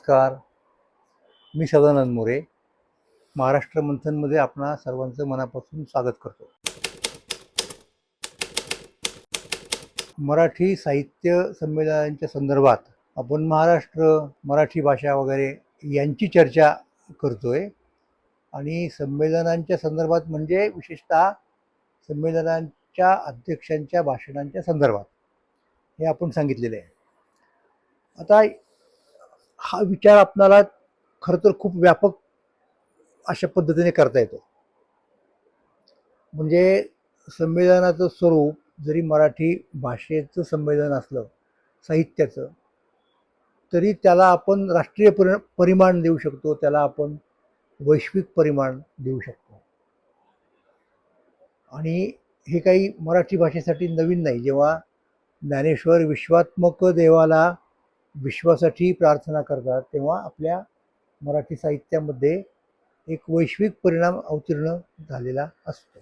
नमस्कार. मी सदानंद मोरे महाराष्ट्र मंथनमध्ये आपणा सर्वांचं मनापासून स्वागत करतो. मराठी साहित्य संमेलनांच्या संदर्भात आपण महाराष्ट्र मराठी भाषा वगैरे यांची चर्चा करतोय. आणि संमेलनांच्या संदर्भात म्हणजे विशेषतः संमेलनांच्या अध्यक्षांच्या भाषणांच्या संदर्भात हे आपण सांगितलेले आहे. आता हा विचार आपणाला खरं तर खूप व्यापक अशा पद्धतीने करता येतो. म्हणजे संमेलनाचं स्वरूप जरी मराठी भाषेचं संमेलन असलं साहित्याचं तरी त्याला आपण राष्ट्रीय परि परिमाण देऊ शकतो त्याला आपण वैश्विक परिमाण देऊ शकतो. आणि हे काही मराठी भाषेसाठी नवीन नाही जेव्हा ज्ञानेश्वर विश्वात्मक देवाला विश्वासाठी प्रार्थना करतात तेव्हा आपल्या मराठी साहित्यामध्ये एक वैश्विक परिणाम अवतीर्ण झालेला असतो.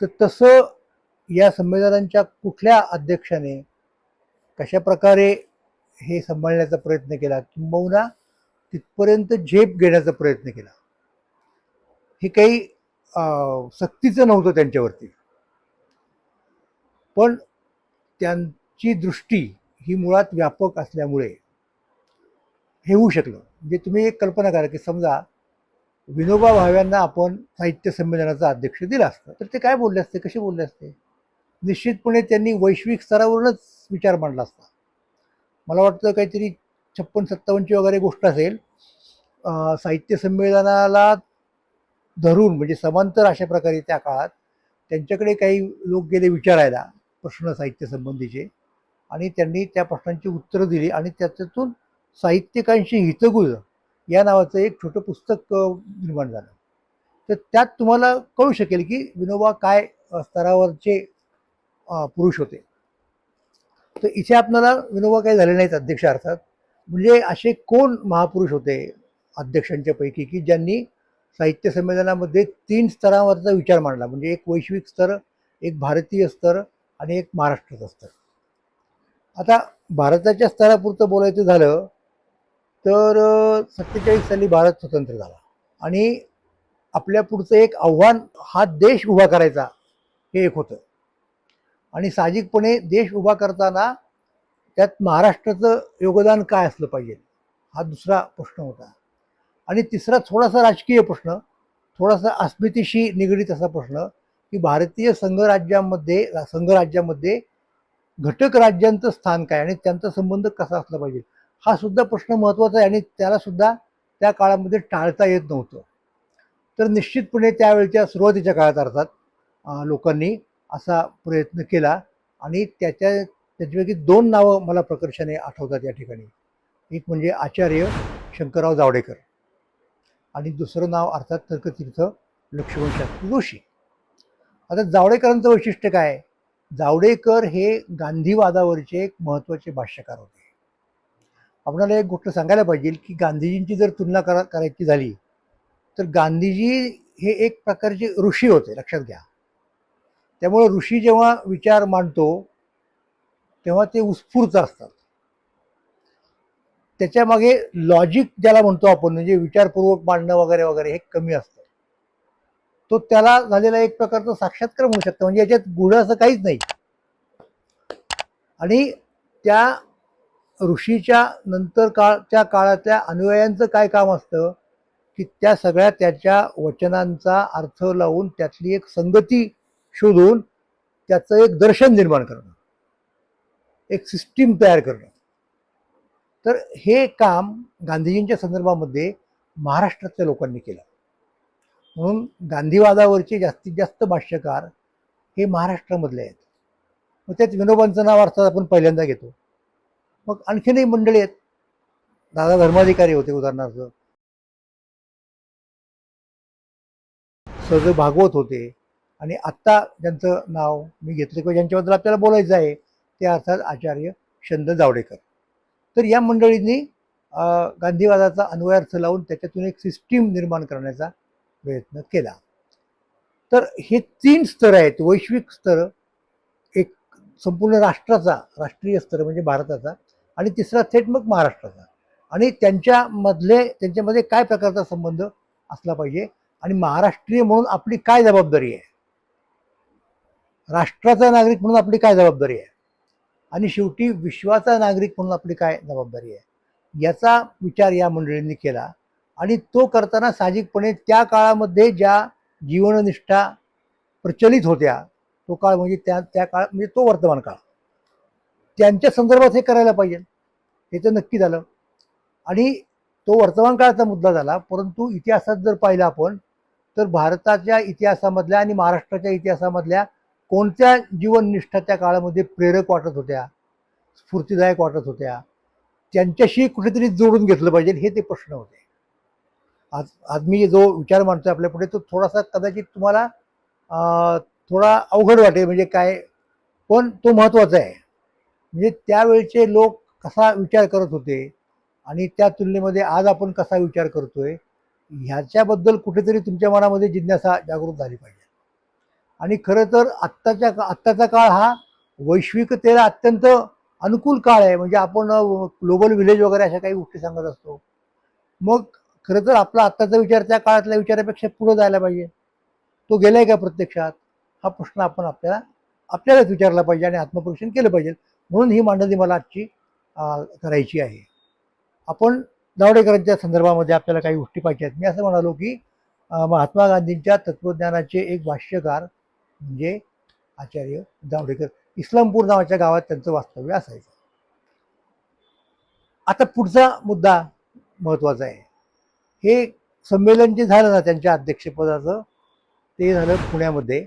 तर तसं या संमेलनांच्या कुठल्या अध्यक्षाने कशा प्रकारे हे सांभाळण्याचा प्रयत्न केला किंबहुना तिथपर्यंत झेप घेण्याचा प्रयत्न केला हे काही सक्तीचं नव्हतं त्यांच्यावरती. पण त्यांची दृष्टी ही मुळात व्यापक असल्यामुळे हे होऊ शकलं. म्हणजे तुम्ही एक कल्पना करा की समजा विनोबा भाव्यांना आपण साहित्य संमेलनाचा अध्यक्ष दिला असतं तर ते काय बोलले असते? कसे बोलले असते? निश्चितपणे त्यांनी वैश्विक स्तरावरूनच विचार मांडला असता. मला वाटतं काहीतरी छप्पन सत्तावन्नची वगैरे गोष्ट असेल साहित्य संमेलनाला धरून म्हणजे समांतर अशा प्रकारे त्या काळात त्यांच्याकडे काही लोक गेले विचारायला प्रश्न साहित्य संबंधीचे. आणि त्यांनी त्या प्रश्नांची उत्तरं दिली आणि त्याच्यातून साहित्यिकांशी हितगुज या नावाचं एक छोटं पुस्तक निर्माण झालं. तर त्यात तुम्हाला कळू शकेल की विनोबा काय स्तरावरचे पुरुष होते. तर इथे आपल्याला विनोबा काही झाले नाहीत अध्यक्ष अर्थात. म्हणजे असे कोण महापुरुष होते अध्यक्षांच्या पैकी की ज्यांनी साहित्य संमेलनामध्ये तीन स्तरावरचा विचार मांडला? म्हणजे एक वैश्विक स्तर एक भारतीय स्तर आणि एक महाराष्ट्राचं स्तर. आता भारताच्या स्तरापुरतं बोलायचं झालं तर सत्तेचाळीस साली भारत स्वतंत्र झाला. आणि आपल्या पुढचं एक आव्हान हा देश उभा करायचा हे एक होतं. आणि साहजिकपणे देश उभा करताना त्यात महाराष्ट्राचं योगदान काय असलं पाहिजे हा दुसरा प्रश्न होता. आणि तिसरा थोडासा राजकीय प्रश्न थोडासा अस्मितेशी निगडीत असा प्रश्न की भारतीय संघराज्यामध्ये संघराज्यामध्ये घटक राज्यांचं स्थान काय आणि त्यांचा संबंध कसा असला पाहिजे? हा सुद्धा प्रश्न महत्त्वाचा आहे आणि त्याला सुद्धा त्या काळामध्ये टाळता येत नव्हतं. तर निश्चितपणे त्यावेळच्या सुरुवातीच्या काळात अर्थात लोकांनी असा प्रयत्न केला आणि त्याच्या त्याच्यापैकी दोन नावं मला प्रकर्षाने आठवतात या ठिकाणी. एक म्हणजे आचार्य शंकरराव जावडेकर आणि दुसरं नाव अर्थात तर्कतीर्थ लक्ष्मण शास्त्री जोशी. आता जावडेकरांचं वैशिष्ट्य काय? जावडेकर हे गांधीवादावरचे एक महत्त्वाचे भाष्यकार होते. आपणाला एक गोष्ट सांगायला पाहिजे की गांधीजींची जर तुलना करा करायची झाली तर गांधीजी हे एक प्रकारचे ऋषी होते लक्षात घ्या. त्यामुळे ऋषी जेव्हा विचार मांडतो तेव्हा ते उत्स्फूर्त असतात. त्याच्यामागे लॉजिक ज्याला म्हणतो आपण म्हणजे विचारपूर्वक मांडणं वगैरे वगैरे हे कमी असतं. तो त्याला झालेला एक प्रकारचा साक्षात्कार म्हणू शकतो. म्हणजे याच्यात गुढ असं काहीच नाही. आणि त्या ऋषीच्या नंतर काळच्या काळातल्या अनुयायांचं काय काम असतं? की त्या सगळ्या त्याच्या वचनांचा अर्थ लावून त्यातली एक संगती शोधून त्याचं एक दर्शन निर्माण करणं. एक सिस्टीम तयार करणं. तर हे काम गांधीजींच्या संदर्भामध्ये महाराष्ट्रातल्या लोकांनी केलं. म्हणून गांधीवादावरचे जास्तीत जास्त भाष्यकार हे महाराष्ट्रामधले आहेत. मग त्यात विनोबांचं नाव अर्थात आपण पहिल्यांदा घेतो. मग आणखीनही मंडळी आहेत. दादा धर्माधिकारी होते उदाहरणार्थ. सज भागवत होते. आणि आत्ता ज्यांचं नाव मी घेतलं किंवा ज्यांच्याबद्दल आपल्याला बोलायचं आहे ते अर्थात आचार्य शंद जावडेकर. तर या मंडळींनी गांधीवादाचा अन्वयार्थ लावून त्याच्यातून एक सिस्टीम निर्माण करण्याचा प्रयत्न केला. तर हे तीन स्तर आहेत वैश्विक स्तर एक संपूर्ण राष्ट्राचा राष्ट्रीय स्तर म्हणजे भारताचा आणि तिसरा थेट मग महाराष्ट्राचा. आणि त्यांच्यामधले त्यांच्यामध्ये काय प्रकारचा संबंध असला पाहिजे आणि महाराष्ट्रीय म्हणून आपली काय जबाबदारी आहे? राष्ट्राचा नागरिक म्हणून आपली काय जबाबदारी आहे? आणि शेवटी विश्वाचा नागरिक म्हणून आपली काय जबाबदारी आहे? याचा विचार या मंडळींनी केला. आणि तो करताना साहजिकपणे त्या काळामध्ये ज्या जीवननिष्ठा प्रचलित होत्या तो काळ म्हणजे त्या त्या काळ म्हणजे तो वर्तमान काळ. त्यांच्या संदर्भात हे करायला पाहिजे. हे तर नक्की झालं. आणि तो वर्तमान काळाचा मुद्दा झाला परंतु इतिहासात जर पाहिलं आपण तर भारताच्या इतिहासामधल्या आणि महाराष्ट्राच्या इतिहासामधल्या कोणत्या जीवननिष्ठा त्या काळामध्ये प्रेरक वाटत होत्या स्फूर्तीदायक वाटत होत्या त्यांच्याशी कुठेतरी जोडून घेतलं पाहिजे हे ते प्रश्न होते. आज आज मी जो विचार मांडतोय आपल्या पुढे तो थोडासा कदाचित तुम्हाला थोडा अवघड वाटेल. म्हणजे काय पण तो महत्त्वाचा आहे. म्हणजे त्यावेळचे लोक कसा विचार करत होते आणि त्या तुलनेमध्ये आज आपण कसा विचार करतोय ह्याच्याबद्दल कुठेतरी तुमच्या मनामध्ये जिज्ञासा जागृत झाली पाहिजे. आणि खरं तर आत्ताच्या का- आत्ताचा काळ हा वैश्विकतेला अत्यंत अनुकूल काळ आहे. म्हणजे आपण ग्लोबल विलेज वगैरे अशा काही गोष्टी सांगत असतो. मग खरं तर आपला आत्ताचा विचार त्या काळातल्या विचारापेक्षा पुढे जायला पाहिजे. तो गेलाय का प्रत्यक्षात? हा प्रश्न आपण आपल्याला आपल्यालाच विचारला पाहिजे आणि आत्मपरीक्षण केलं पाहिजे. म्हणून ही मांडणी मला आजची करायची आहे. आपण दावडेकरांच्या संदर्भामध्ये आपल्याला काही गोष्टी पाहिजे आहेत. मी असं म्हणालो की महात्मा गांधींच्या तत्त्वज्ञानाचे एक भाष्यकार म्हणजे आचार्य जावडेकर इस्लामपूर नावाच्या गावात त्यांचं वास्तव्य असायचं. आता पुढचा मुद्दा महत्त्वाचा आहे. हे संमेलन जे झालं ना त्यांच्या अध्यक्षपदाचं ते झालं पुण्यामध्ये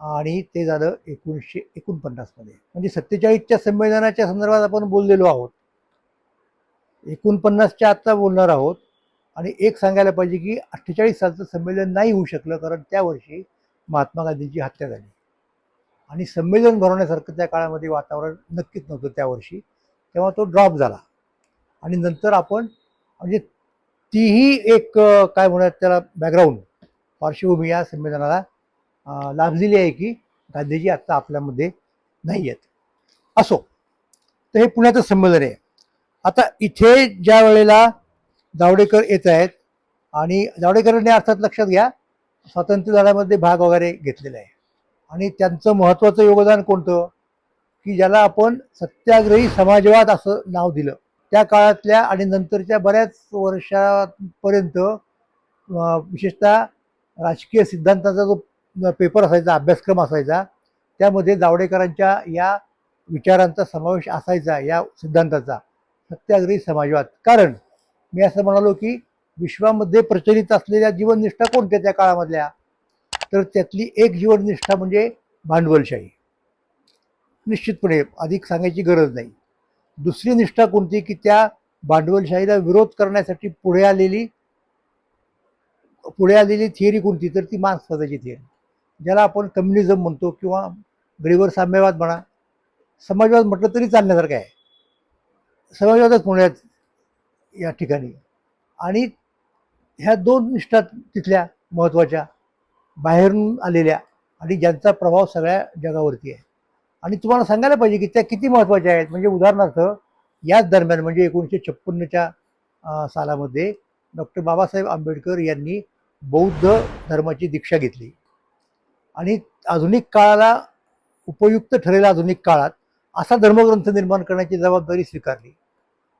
आणि ते झालं एकोणीसशे एकोणपन्नासमध्ये. म्हणजे सत्तेचाळीसच्या संमेलनाच्या संदर्भात आपण बोललेलो आहोत. एकोणपन्नासच्या आत्ता बोलणार आहोत आणि एक सांगायला पाहिजे की अठ्ठेचाळीस सालचं संमेलन नाही होऊ शकलं कारण त्या वर्षी महात्मा गांधींची हत्या झाली. आणि संमेलन भरवण्यासारखं त्या काळामध्ये वातावरण नक्कीच नव्हतं त्या वर्षी. तेव्हा तो ड्रॉप झाला. आणि नंतर आपण म्हणजे तीही एक काय म्हणतात त्याला बॅकग्राऊंड पार्श्वभूमी या संमेलनाला लाभलेली आहे की गांधीजी आत्ता आपल्यामध्ये नाही आहेत असो तर हे पुण्याचं संमेलन आहे. आता इथे ज्या वेळेला जावडेकर येत आहेत आणि जावडेकरांनी अर्थात लक्षात घ्या स्वातंत्र्य लढ्यामध्ये भाग वगैरे घेतलेला आहे. आणि त्यांचं महत्त्वाचं योगदान कोणतं? की ज्याला आपण सत्याग्रही समाजवाद असं नाव दिलं. त्या काळातल्या आणि नंतरच्या बऱ्याच वर्षापर्यंत विशेषतः राजकीय सिद्धांताचा जो पेपर असायचा अभ्यासक्रम असायचा त्यामध्ये जावडेकरांच्या या विचारांचा समावेश असायचा या सिद्धांताचा. सत्याग्रही समाजवाद. कारण मी असं म्हणालो की विश्वामध्ये प्रचलित असलेल्या जीवननिष्ठा कोणत्या त्या काळामधल्या? तर त्यातली एक जीवननिष्ठा म्हणजे भांडवलशाही. निश्चितपणे अधिक सांगायची गरज नाही. दुसरी निष्ठा कोणती की त्या भांडवलशाहीला विरोध करण्यासाठी पुढे आलेली पुढे आलेली थिअरी कोणती? तर ती मार्क्सवादाची थिअरी ज्याला आपण कम्युनिझम म्हणतो किंवा गडीवर साम्यवाद म्हणा. समाजवाद म्हटलं तरी चालण्यासारखं आहे. समाजवादच पुण्यात या ठिकाणी. आणि ह्या दोन निष्ठा तिथल्या महत्त्वाच्या बाहेरून आलेल्या आणि ज्यांचा प्रभाव सगळ्या जगावरती आहे. आणि तुम्हाला सांगायला पाहिजे की त्या किती महत्त्वाच्या आहेत. म्हणजे उदाहरणार्थ याच दरम्यान म्हणजे एकोणीसशे छप्पन्नच्या सालामध्ये डॉक्टर बाबासाहेब आंबेडकर यांनी बौद्ध धर्माची दीक्षा घेतली. आणि आधुनिक काळाला उपयुक्त ठरेल आधुनिक काळात असा धर्मग्रंथ निर्माण करण्याची जबाबदारी स्वीकारली.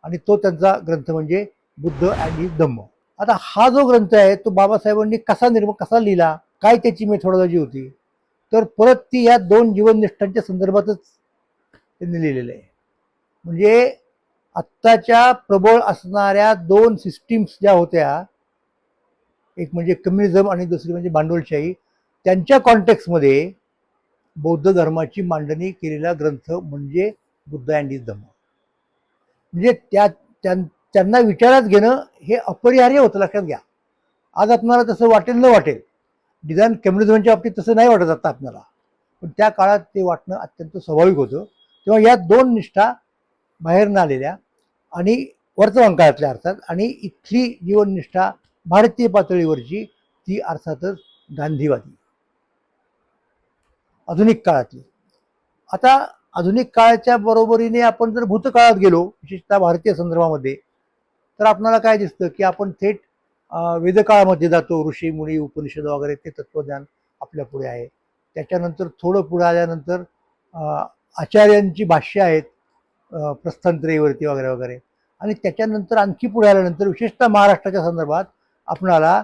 आणि तो त्यांचा ग्रंथ म्हणजे बुद्ध अँड इज धम्म. आता हा जो ग्रंथ आहे तो बाबासाहेबांनी कसा निर्म कसा लिहिला? काय त्याची मेथोडॉलॉजी होती? तर परत ती या दोन जीवननिष्ठांच्या संदर्भातच त्यांनी लिहिलेलं आहे. म्हणजे आत्ताच्या प्रबळ असणाऱ्या दोन सिस्टीम्स ज्या होत्या एक म्हणजे कम्युनिझम आणि दुसरी म्हणजे भांडवलशाही त्यांच्या कॉन्टेक्स्टमध्ये बौद्ध धर्माची मांडणी केलेला ग्रंथ म्हणजे बुद्ध अँड इज धम्म म्हणजे त्या त्यां- त्यांना विचारात घेणं हे अपरिहार्य होतं लक्षात घ्या. आज आपणाला तसं वाटेल न वाटेल निदान कम्युनिझमच्या बाबतीत तसं नाही वाटत आता आपल्याला. पण त्या काळात ते वाटणं अत्यंत स्वाभाविक होतं. तेव्हा या दोन निष्ठा बाहेरनं आलेल्या आणि वर्तमान काळातल्या अर्थात आणि इथली जीवननिष्ठा भारतीय पातळीवरची ती अर्थातच गांधीवादी. आधुनिक काळातली. आता आधुनिक काळाच्या बरोबरीने आपण जर भूतकाळात गेलो विशेषतः भारतीय संदर्भामध्ये तर आपणाला काय दिसतं की आपण थेट वेदकाळामध्ये जातो ऋषी मुनी उपनिषद वगैरे ते तत्वज्ञान आपल्या पुढे आहे. त्याच्यानंतर थोडं पुढे आल्यानंतर आचार्यांची भाष्य आहेत अं, वगैरे वगैरे. आणि त्याच्यानंतर आणखी पुढे आल्यानंतर विशेषतः महाराष्ट्राच्या संदर्भात आपणाला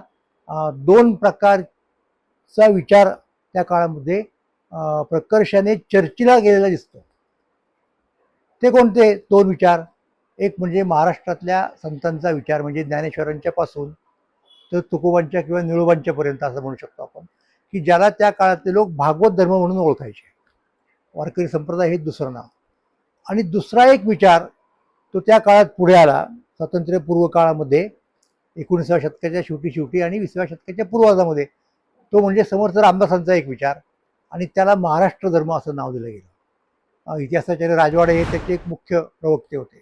दोन प्रकारचा विचार त्या काळामध्ये प्रकर्षाने चर्चेला गेलेला दिसतो. ते कोणते? दोन विचार. एक म्हणजे महाराष्ट्रातल्या संतांचा विचार म्हणजे ज्ञानेश्वरांच्या पासून तर तुकोबांच्या किंवा निळोबांच्या पर्यंत असं म्हणू शकतो आपण. की ज्याला त्या काळातले लोक भागवत धर्म म्हणून ओळखायचे. वारकरी संप्रदाय हे दुसरं नाव. आणि दुसरा एक विचार तो त्या काळात पुढे आला स्वातंत्र्यपूर्व काळामध्ये एकोणीसाव्या शतकाच्या शेवटी शेवटी आणि विसाव्या शतकाच्या पूर्वार्धामध्ये तो म्हणजे समर्थ रामदासांचा एक विचार आणि त्याला महाराष्ट्र धर्म असं नाव दिलं गेलं. इतिहासाचार्य राजवाडे हे त्याचे एक मुख्य प्रवक्ते होते.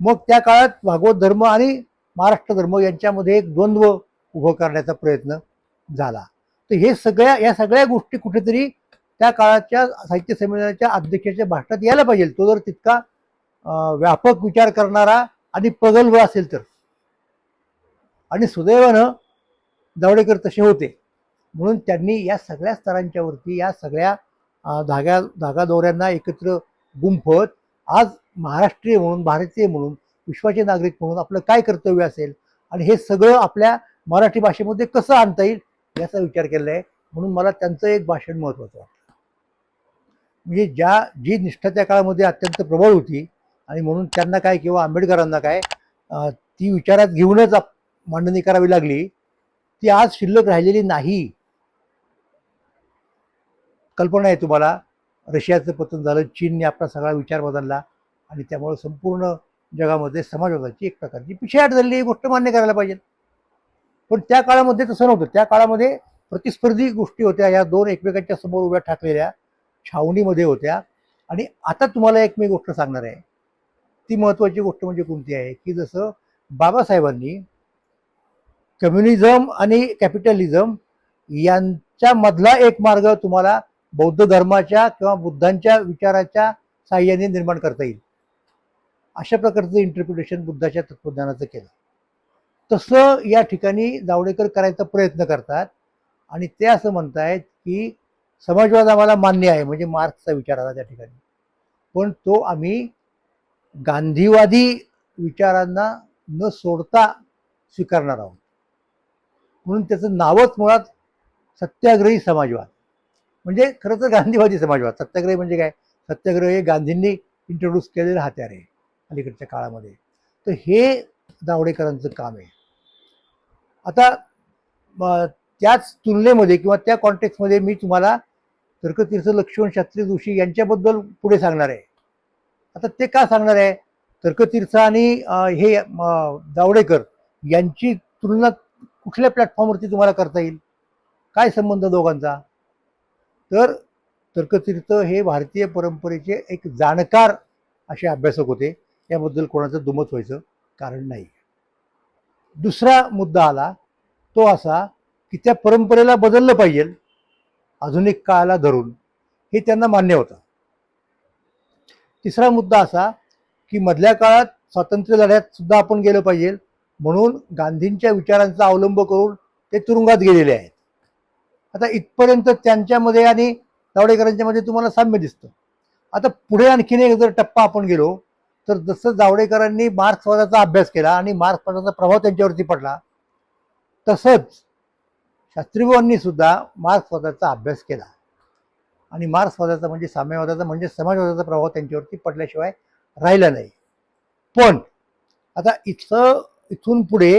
मग त्या काळात भागवत धर्म आणि महाराष्ट्र धर्म यांच्यामध्ये एक द्वंद्व उभं करण्याचा प्रयत्न झाला. तर हे सगळ्या या सगळ्या गोष्टी कुठेतरी त्या काळाच्या साहित्य संमेलनाच्या अध्यक्षाच्या भाषणात यायला पाहिजे. तो जर तितका व्यापक विचार करणारा आणि प्रगल्भ असेल तर. आणि सुदैवानं जावडेकर तसे होते. म्हणून त्यांनी या सगळ्या स्तरांच्या वरती या सगळ्या धाग्या धागा दौऱ्यांना एकत्र गुंफत आज महाराष्ट्रीय म्हणून भारतीय म्हणून विश्वाचे नागरिक म्हणून आपलं काय कर्तव्य असेल आणि हे सगळं आपल्या मराठी भाषेमध्ये कसं आणता येईल याचा विचार केलेला आहे. म्हणून मला त्यांचं एक भाषण महत्त्वाचं वाटतं. म्हणजे ज्या जी निष्ठा त्या काळामध्ये अत्यंत प्रबळ होती आणि म्हणून त्यांना काय किंवा आंबेडकरांना काय ती विचारात घेऊनच मांडणी करावी लागली. ती आज शिल्लक राहिलेली नाही. कल्पना आहे तुम्हाला. रशियाचं पतन झालं चीनने आपला सगळा विचार बदलला आणि त्यामुळे संपूर्ण जगामध्ये समाजवादाची एक प्रकारची पिछेहाट झालेली ही गोष्ट मान्य करायला पाहिजे. पण त्या काळामध्ये तसं नव्हतं. त्या काळामध्ये प्रतिस्पर्धी गोष्टी होत्या. या दोन एकमेकांच्या समोर उभ्या ठाकलेल्या छावणीमध्ये होत्या. आणि आता तुम्हाला एक मी गोष्ट सांगणार आहे. ती महत्त्वाची गोष्ट म्हणजे कोणती आहे? की जसं बाबासाहेबांनी कम्युनिझम आणि कॅपिटलिझम यांच्या मधला एक मार्ग तुम्हाला बौद्ध धर्माच्या किंवा बुद्धांच्या विचाराच्या साह्याने निर्माण करता येईल. अशा प्रकारचं इंटरप्रिटेशन बुद्धाच्या तत्वज्ञानाचं केलं. तसं या ठिकाणी जावडेकर करायचा प्रयत्न करतात आणि ते असं म्हणतायत की समाजवाद आम्हाला मान्य आहे म्हणजे मार्क्सचा विचार आला त्या ठिकाणी. पण तो आम्ही गांधीवादी विचारांना न सोडता स्वीकारणार आहोत. म्हणून त्याचं नावच मुळात सत्याग्रही समाजवाद. म्हणजे खरं तर गांधीवादी समाजवाद. सत्याग्रही म्हणजे काय? सत्याग्रह हे गांधींनी इंट्रोड्यूस केलेलं हत्यार आहे. अलीकडच्या काळामध्ये. तर हे जावडेकरांचं काम आहे. आता त्याच तुलनेमध्ये किंवा त्या कॉन्टेक्समध्ये मी तुम्हाला तर्कतीर्थ लक्ष्मण शास्त्री जोशी यांच्याबद्दल पुढे सांगणार आहे. आता ते का सांगणार आहे? तर्कतीर्थ आणि हे दावडेकर जावडेकर यांची तुलना कुठल्या प्लॅटफॉर्मवरती तुम्हाला करता येईल? काय संबंध दोघांचा? तर तर्कतीर्थ हे भारतीय परंपरेचे एक जाणकार असे अभ्यासक होते. याबद्दल कोणाचं दुमत व्हायचं कारण नाही. दुसरा मुद्दा आला तो असा की त्या परंपरेला बदललं पाहिजे. आधुनिक काळाला धरून. हे त्यांना मान्य होतं. तिसरा मुद्दा असा की मधल्या काळात स्वातंत्र्य लढ्यात सुद्धा आपण गेलं पाहिजे. म्हणून गांधींच्या विचारांचा अवलंब करून ते तुरुंगात गेलेले आहेत. आता इथपर्यंत त्यांच्यामध्ये आणि तावडेकरांच्यामध्ये तुम्हाला साम्य दिसतं. आता पुढे आणखीन एक जर टप्पा आपण गेलो तर जसं जावडेकरांनी मार्क्सवादाचा अभ्यास केला आणि मार्क्सवादाचा प्रभाव त्यांच्यावरती पडला तसंच शास्त्रीभावांनी सुद्धा मार्क्सवादाचा अभ्यास केला. आणि मार्क्सवादाचा म्हणजे साम्यवादाचा म्हणजे समाजवादाचा प्रभाव त्यांच्यावरती पडल्याशिवाय राहिला नाही. पण आता इथं इथून पुढे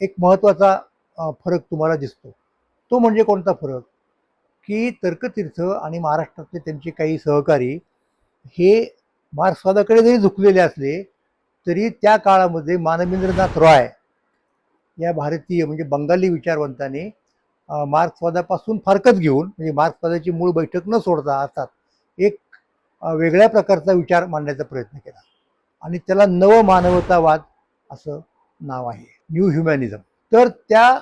एक महत्त्वाचा फरक तुम्हाला दिसतो. तो म्हणजे कोणता फरक? की तर्कतीर्थ आणि महाराष्ट्रातले त्यांचे काही सहकारी हे मार्क्सवादाकडे जरी झुकलेले असले तरी त्या काळामध्ये मानवेंद्रनाथ रॉय या भारतीय म्हणजे बंगाली विचारवंतांनी मार्क्सवादापासून फारकत घेऊन म्हणजे मार्क्सवादाची मूळ बैठक न सोडता अर्थात एक वेगळ्या प्रकारचा विचार मांडण्याचा प्रयत्न केला. आणि त्याला नवमानवतावाद असं नाव आहे. न्यू ह्युमॅनिझम तर त्या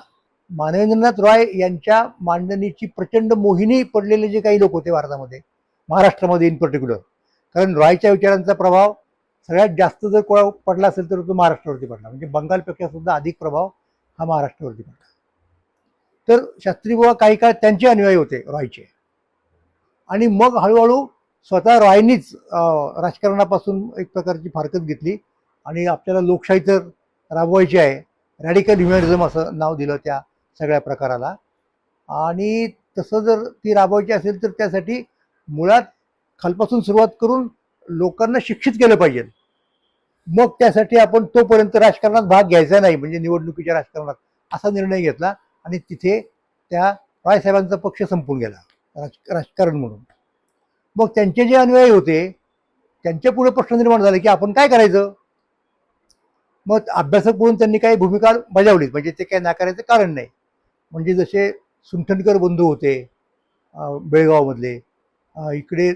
मानवेंद्रनाथ रॉय यांच्या मांडणीची प्रचंड मोहिनी पडलेले जे काही लोक होते भारतामध्ये महाराष्ट्रामध्ये इन पर्टिक्युलर कारण रॉयच्या विचारांचा प्रभाव सगळ्यात जास्त जर कोणा पडला असेल तर तो महाराष्ट्रावरती पडला म्हणजे बंगालपेक्षा सुद्धा अधिक प्रभाव हा महाराष्ट्रावरती पडला तर शास्त्री बुवा काही काळ त्यांचे अनुयायी होते रॉयचे. आणि मग हळूहळू स्वतः रॉयनीच राजकारणापासून एक प्रकारची फारकत घेतली. आणि आपल्याला लोकशाही तर राबवायची आहे. रॅडिकल ह्युमॅनिझम असं नाव दिलं त्या सगळ्या प्रकाराला. आणि तसं जर ती राबवायची असेल तर त्यासाठी मुळात खालपासून सुरुवात करून लोकांना शिक्षित केलं पाहिजे. मग त्यासाठी आपण तोपर्यंत राजकारणात भाग घ्यायचा नाही म्हणजे निवडणुकीच्या राजकारणात असा निर्णय घेतला आणि तिथे त्या रायसाहेबांचा पक्ष संपून गेला राज राजकारण म्हणून. मग त्यांचे जे अनुयायी होते त्यांच्या पुढे प्रश्न निर्माण झाले की आपण काय करायचं? मग अभ्यासक म्हणून त्यांनी काही भूमिका बजावलीच म्हणजे ते काही नाकारायचं कारण नाही. म्हणजे जसे सुंठणकर बंधू होते बेळगावमधले इकडे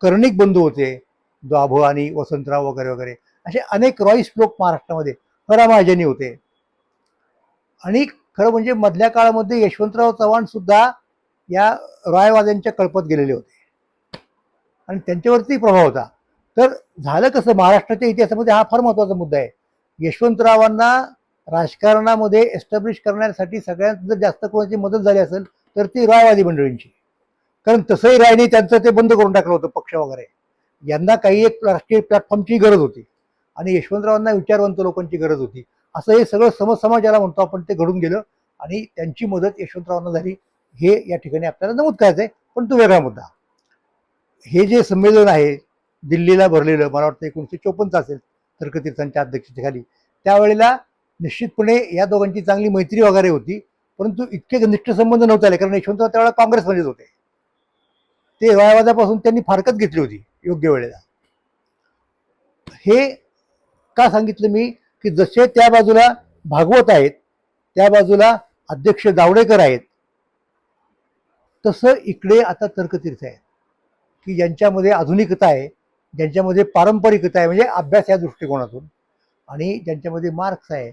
कर्णिक बंधू होते द्वाभ आणि वसंतराव वगैरे वगैरे असे अनेक रॉईस लोक महाराष्ट्रामध्ये खरा महाजनी होते. आणि खरं म्हणजे मधल्या काळामध्ये यशवंतराव चव्हाण सुद्धा या रॉयवाद्यांच्या कळपत गेलेले होते. आणि त्यांच्यावरती प्रभाव होता. तर झालं कसं महाराष्ट्राच्या इतिहासामध्ये हा फार महत्त्वाचा मुद्दा आहे. यशवंतरावांना राजकारणामध्ये एस्टॅब्लिश करण्यासाठी सगळ्यात जर जास्त कोणाची मदत झाली असेल तर ती रायवादी मंडळींची. कारण तसंही रायने त्यांचं ते बंद करून टाकलं होतं पक्ष वगैरे. यांना काही एक राष्ट्रीय प्लॅटफॉर्मची गरज होती. आणि यशवंतरावांना विचारवंत लोकांची गरज होती. असं हे सगळं समसमाजाला म्हणतो आपण ते घडून गेलं. आणि त्यांची मदत यशवंतरावांना झाली. हे या ठिकाणी आपल्याला नमूद करायचं आहे. पण तो वेगळा मुद्दा. हे जे संमेलन आहे दिल्लीला भरलेलं मला वाटतं एकोणीसशे चोपन्नचं असेल तर्कतीर्थांच्या अध्यक्षतेखाली. त्यावेळेला निश्चितपणे या दोघांची चांगली मैत्री वगैरे होती. परंतु इतके घनिष्ठ संबंध नव्हते आले. कारण यशवंतराव त्यावेळेला काँग्रेसमध्येच होते. ते रायवादापासून त्यांनी फारकत घेतली होती योग्य वेळेला. हे का सांगितलं मी? की जसे त्या बाजूला भागवत आहेत त्या बाजूला अध्यक्ष जावडेकर आहेत तसं इकडे आता तर्कतीर्थ आहे की ज्यांच्यामध्ये आधुनिकता आहे ज्यांच्यामध्ये पारंपरिकता आहे म्हणजे अभ्यास या दृष्टिकोनातून आणि ज्यांच्यामध्ये मार्क्स आहे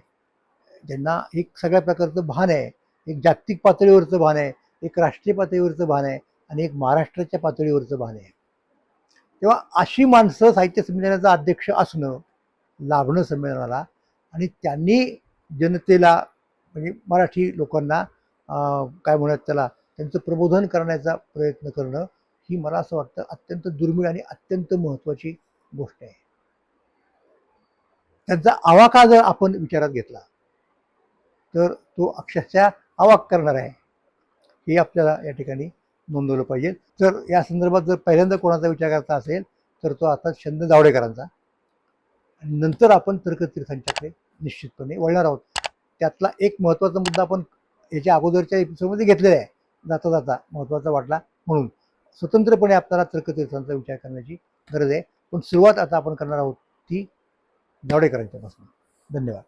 ज्यांना एक सगळ्या प्रकारचं भान आहे एक जागतिक पातळीवरचं भान आहे एक राष्ट्रीय पातळीवरचं भान आहे आणि एक महाराष्ट्राच्या पातळीवरचं भान आहे. तेव्हा अशी माणसं साहित्य संमेलनाचा अध्यक्ष असणं लाभणं संमेलनाला आणि त्यांनी जनतेला म्हणजे मराठी लोकांना काय म्हणत त्याला त्यांचं प्रबोधन करण्याचा प्रयत्न करणं ही मला असं वाटतं अत्यंत दुर्मिळ आणि अत्यंत महत्त्वाची गोष्ट आहे. त्यांचा आवाका जर आपण विचारात घेतला तर तो अक्षरशः आवाक करणार आहे. हे आपल्याला या ठिकाणी नोंदवलं पाहिजे. तर या संदर्भात जर पहिल्यांदा कोणाचा विचार करता असेल तर तो आता छंद जावडेकरांचा. आणि नंतर आपण तर्कतीर्थांच्याकडे निश्चितपणे वळणार आहोत. त्यातला एक महत्त्वाचा मुद्दा आपण याच्या अगोदरच्या एपिसोडमध्ये घेतलेला आहे. जाता जाता महत्त्वाचा वाटला म्हणून. स्वतंत्रपणे आपल्याला तर्कतीर्थांचा विचार करण्याची गरज आहे. पण सुरुवात आता आपण करणार आहोत ती जावडेकरांच्यापासून. धन्यवाद.